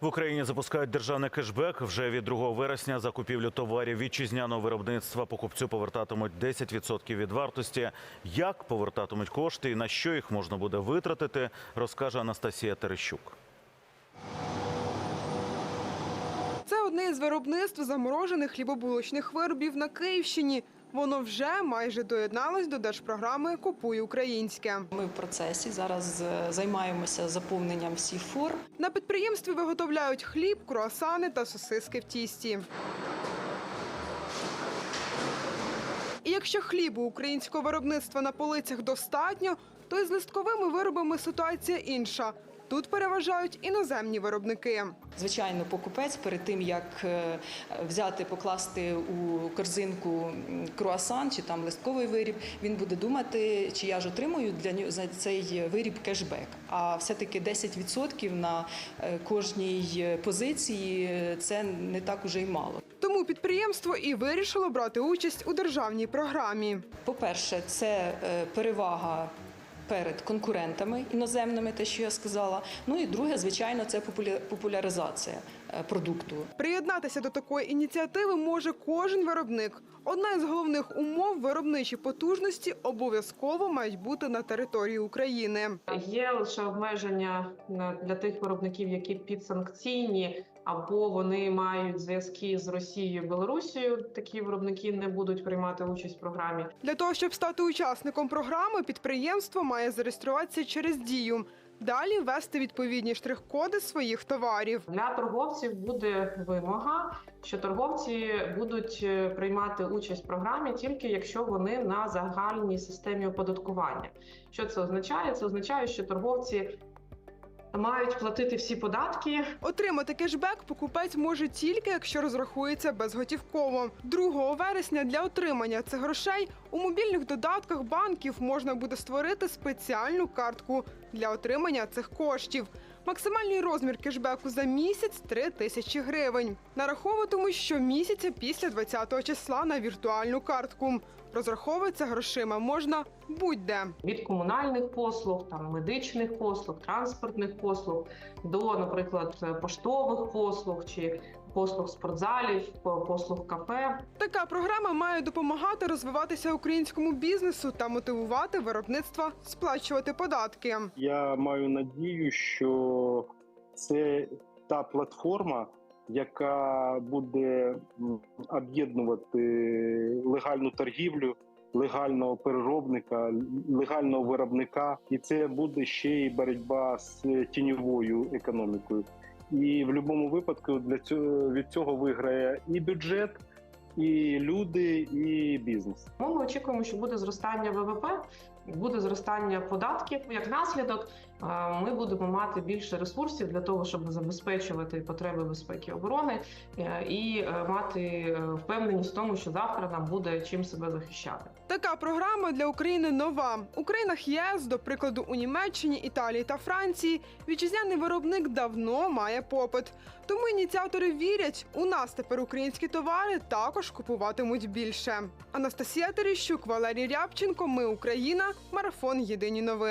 В Україні запускають державний кешбек. Вже від 2 вересня за купівлю товарів вітчизняного виробництва покупцю повертатимуть 10% від вартості. Як повертатимуть кошти і на що їх можна буде витратити, розкаже Анастасія Терещук. Це одне із виробництв заморожених хлібобулочних виробів на Київщині. Воно вже майже доєдналось до держпрограми Купуй українське. Ми в процесі зараз е, займаємося заповненням всіх форм. На підприємстві виготовляють хліб, круасани та сосиски в тісті. І якщо хлібу українського виробництва на полицях достатньо, то із листковими виробами ситуація інша. Тут переважають іноземні виробники. Звичайно, покупець перед тим як е, взяти, покласти у корзинку круасан чи там листковий виріб, він буде думати, чи я ж отримую для нього за цей виріб кешбек. А все-таки 10% на е, кожній позиції е, це не так уже й мало. Тому підприємство і вирішило брати участь у державній програмі. По-перше, це е, перевага перед конкурентами іноземними, те, що я сказала. Ну і друге, звичайно, це популя- популяризація е, продукту. Приєднатися до такої ініціативи може кожен виробник. Одна із головних умов виробничі потужності обов'язково мають бути на території України. Є лише обмеження на- для тих виробників, які підсанкційні, або вони мають зв'язки з Росією, Білорусією. Такі виробники не будуть приймати участь в програмі. Для того, щоб стати учасником програми, підприємство має зареєструватися через дію. Далі ввести відповідні штрих-коди своїх товарів. Для торговців буде вимога, що торговці будуть е, приймати участь в програмі тільки якщо вони на загальній системі оподаткування. Що це означає? Це означає, що торговці мають платити всі податки, Отримати кешбек покупець може тільки, якщо розрахується безготівково. 2 вересня для отримання цих грошей у мобільних додатках банків можна буде створити спеціальну картку для отримання цих коштів. Максимальний розмір кешбеку за місяць 3 тисячі гривень. Нараховуватимуть щомісяця після 20 числа на віртуальну картку. Розраховуватися грошима можна будь-де. від комунальних послуг, там медичних послуг, транспортних послуг до, наприклад, поштових послуг чи послуг спортзалів, послуг кафе. Така програма має допомагати розвиватися українському бізнесу та мотивувати виробництва сплачувати податки. Я маю надію, що це та платформа, яка буде об'єднувати легальну торгівлю, легального переробника, легального виробника, і це буде ще й боротьба з тіньовою економікою. І в будь-якому випадку для цього від цього виграє і бюджет, і люди, і бізнес. Ми очікуємо, що буде зростання ВВП, буде зростання податків. Як наслідок, ми будемо мати більше ресурсів для того, щоб забезпечувати потреби безпеки оборони е, і е, мати е, впевненість в тому, що завтра нам буде чим себе захищати. Така програма для України нова. У країнах ЄС, до прикладу, у Німеччині, Італії та Франції, вітчизняний виробник давно має попит. Тому ініціатори вірять, у нас тепер українські товари також купуватимуть більше. Анастасія Терещук, Валерій Рябченко. Ми Україна. Марафон. Єдині новини.